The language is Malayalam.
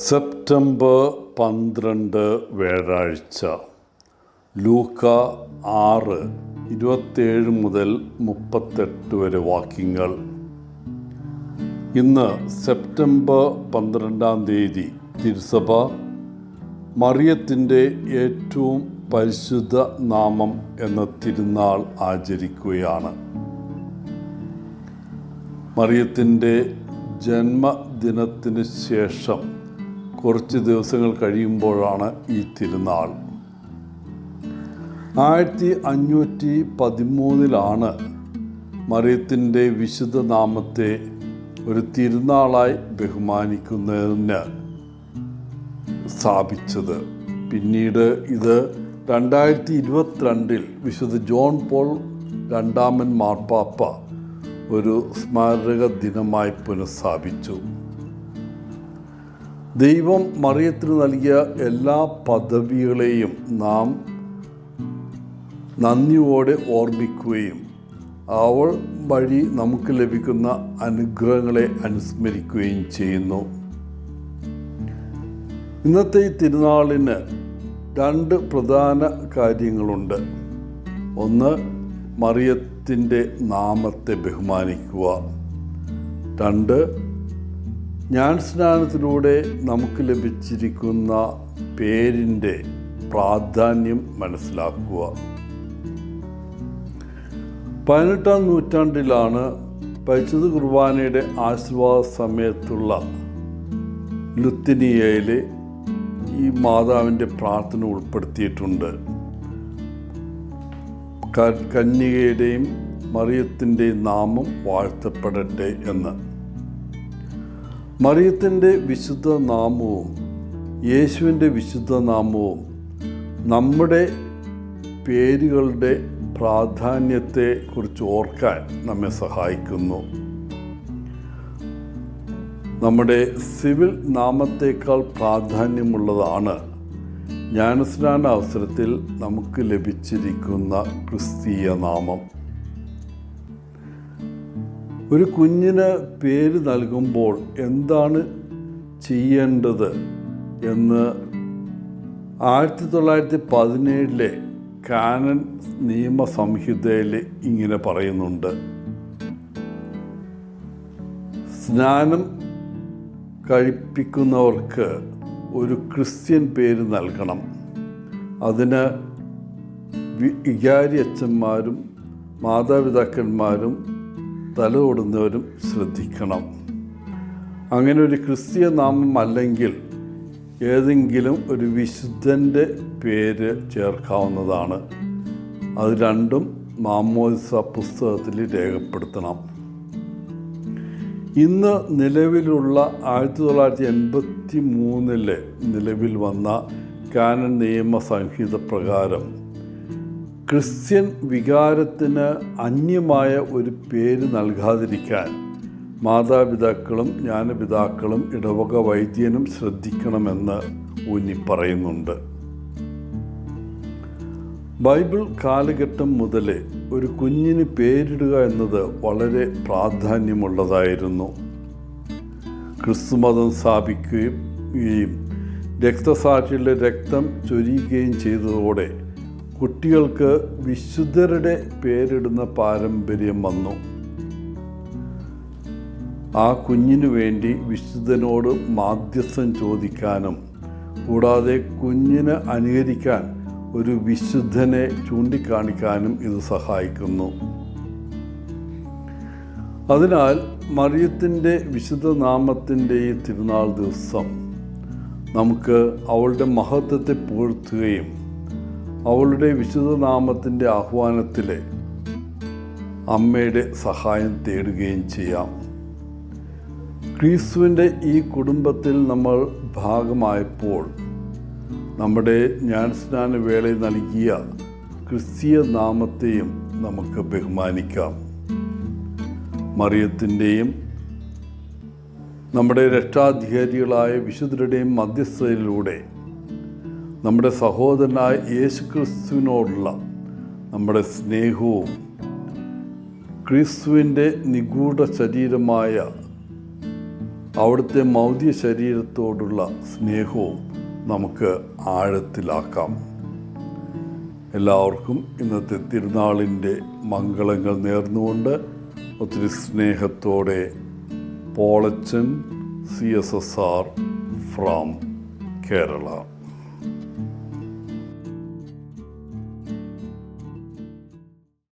സെപ്റ്റംബർ പന്ത്രണ്ട് വ്യാഴാഴ്ച. ലൂക്ക ആറ് ഇരുപത്തേഴ് മുതൽ മുപ്പത്തെട്ട് വരെ വാക്യങ്ങൾ. ഇന്ന് സെപ്റ്റംബർ പന്ത്രണ്ടാം തീയതി തിരുസഭ മറിയത്തിന്റെ ഏറ്റവും പരിശുദ്ധ നാമം എന്ന തിരുനാൾ ആചരിക്കുകയാണ്. മറിയത്തിന്റെ ജന്മദിനത്തിന് ശേഷം കുറച്ച് ദിവസങ്ങൾ കഴിയുമ്പോഴാണ് ഈ തിരുനാൾ. ആയിരത്തി അഞ്ഞൂറ്റി പതിമൂന്നിലാണ് മറിയത്തിന്റെ വിശുദ്ധ നാമത്തെ ഒരു തിരുനാളായി ബഹുമാനിക്കുന്നതിന് സ്ഥാപിച്ചത്. പിന്നീട് ഇത് രണ്ടായിരത്തി ഇരുപത്തിരണ്ടിൽ വിശുദ്ധ ജോൺ പോൾ രണ്ടാമൻ മാർപ്പാപ്പ ഒരു സ്മാരക ദിനമായി പുനഃസ്ഥാപിച്ചു. ദൈവം മറിയത്തിന് നൽകിയ എല്ലാ പദവികളെയും നാം നന്ദിയോടെ ഓർമ്മിക്കുകയും അവൾ വഴി നമുക്ക് ലഭിക്കുന്ന അനുഗ്രഹങ്ങളെ അനുസ്മരിക്കുകയും ചെയ്യുന്നു. ഇന്നത്തെ ഈ തിരുനാളിന് രണ്ട് പ്രധാന കാര്യങ്ങളുണ്ട്. ഒന്ന് മറിയത്തിന്റെ നാമത്തെ ബഹുമാനിക്കുക. രണ്ട് ഞാൻ സ്നാനത്തിലൂടെ നമുക്ക് ലഭിച്ചിരിക്കുന്ന പേരിന്റെ പ്രാധാന്യം മനസ്സിലാക്കുക. പതിനെട്ടാം നൂറ്റാണ്ടിലാണ് പരിശുദ്ധ കുർബാനയുടെ ആശീർവാദ സമയത്തുള്ള ലുത്തിനിയയിൽ ഈ മാതാവിന്റെ പ്രാർത്ഥന ഉൾപ്പെടുത്തിയിട്ടുണ്ട്. കന്യകയുടെയും മറിയത്തിന്റെയും നാമം വാഴ്ത്തപ്പെടട്ടെ എന്ന്. മറിയത്തിന്റെ വിശുദ്ധ നാമവും യേശുവിന്റെ വിശുദ്ധ നാമവും നമ്മുടെ പേരുകളുടെ പ്രാധാന്യത്തെ കുറിച്ച് ഓർക്കാൻ നമ്മെ സഹായിക്കുന്നു. നമ്മുടെ സിവിൽ നാമത്തേക്കാൾ പ്രാധാന്യമുള്ളതാണ് ജ്ഞാനസ്നാന അവസരത്തിൽ നമുക്ക് ലഭിച്ചിരിക്കുന്ന ക്രിസ്തീയ നാമം. ഒരു കുഞ്ഞിന് പേര് നൽകുമ്പോൾ എന്താണ് ചെയ്യേണ്ടത് എന്ന് ആയിരത്തി തൊള്ളായിരത്തി പതിനേഴിലെ കാനൻ നിയമസംഹിതയിൽ ഇങ്ങനെ പറയുന്നുണ്ട്. സ്നാനം കഴിപ്പിക്കുന്നവർക്ക് ഒരു ക്രിസ്ത്യൻ പേര് നൽകണം. അതിന് വികാരി അച്ഛന്മാരും മാതാപിതാക്കന്മാരും തലകൊടുന്നവരും ശ്രദ്ധിക്കണം. അങ്ങനെ ഒരു ക്രിസ്തീയ നാമം അല്ലെങ്കിൽ ഏതെങ്കിലും ഒരു വിശുദ്ധന്റെ പേര് ചേർക്കാവുന്നതാണ്. അത് രണ്ടും മാമോദിസ പുസ്തകത്തിൽ രേഖപ്പെടുത്തണം. ഇന്ന് നിലവിലുള്ള ആയിരത്തി തൊള്ളായിരത്തി എൺപത്തി മൂന്നിലെ നിലവിൽ വന്ന കാനൻ നിയമ സംഹിത പ്രകാരം ക്രിസ്ത്യൻ വികാരത്തിന് അന്യമായ ഒരു പേര് നൽകാതിരിക്കാൻ മാതാപിതാക്കളും ജ്ഞാനപിതാക്കളും ഇടവക വൈദ്യനും ശ്രദ്ധിക്കണമെന്ന് ഊന്നി പറയുന്നുണ്ട്. ബൈബിൾ കാലഘട്ടം മുതലേ ഒരു കുഞ്ഞിന് പേരിടുക എന്നത് വളരെ പ്രാധാന്യമുള്ളതായിരുന്നു. ക്രിസ്തുമതം സ്ഥാപിക്കുകയും രക്തസാക്ഷിയുടെ രക്തം ചൊരിയുകയും ചെയ്തതോടെ കുട്ടികൾക്ക് വിശുദ്ധരുടെ പേരിടുന്ന പാരമ്പര്യം വന്നു. ആ കുഞ്ഞിനു വേണ്ടി വിശുദ്ധനോട് മാധ്യസ്ഥം ചോദിക്കാനും കൂടാതെ കുഞ്ഞിന് അനുകരിക്കാൻ ഒരു വിശുദ്ധനെ ചൂണ്ടിക്കാണിക്കാനും ഇത് സഹായിക്കുന്നു. അതിനാൽ മറിയത്തിന്റെ വിശുദ്ധ നാമത്തിന്റെ ഈ തിരുനാൾ ദിവസം നമുക്ക് അവളുടെ മഹത്വത്തെ പുകഴ്ത്തുകയും അവളുടെ വിശുദ്ധനാമത്തിന്റെ ആഹ്വാനത്തിൽ അമ്മയുടെ സഹായം തേടുകയും ചെയ്യാം. ക്രിസ്തുവിന്റെ ഈ കുടുംബത്തിൽ നമ്മൾ ഭാഗമായപ്പോൾ നമ്മുടെ ജ്ഞാനസ്നാന വേളയിൽ നൽകിയ ക്രിസ്തീയ നാമത്തെയും നമുക്ക് ബഹുമാനിക്കാം. മറിയത്തിന്റെയും നമ്മുടെ രക്ഷാധികാരികളായ വിശുദ്ധരുടെയും മധ്യസ്ഥതയിലൂടെ നമ്മുടെ സഹോദരനായ യേശു ക്രിസ്തുവിനോടുള്ള നമ്മുടെ സ്നേഹവും ക്രിസ്തുവിന്റെ നിഗൂഢ ശരീരമായ അവിടുത്തെ മൗദ്യ ശരീരത്തോടുള്ള സ്നേഹവും നമുക്ക് ആഴത്തിലാക്കാം. എല്ലാവർക്കും ഇന്നത്തെ തിരുനാളിന്റെ മംഗളങ്ങൾ നേർന്നുകൊണ്ട് ഒത്തിരി സ്നേഹത്തോടെ Polachan C S S R from Kerala.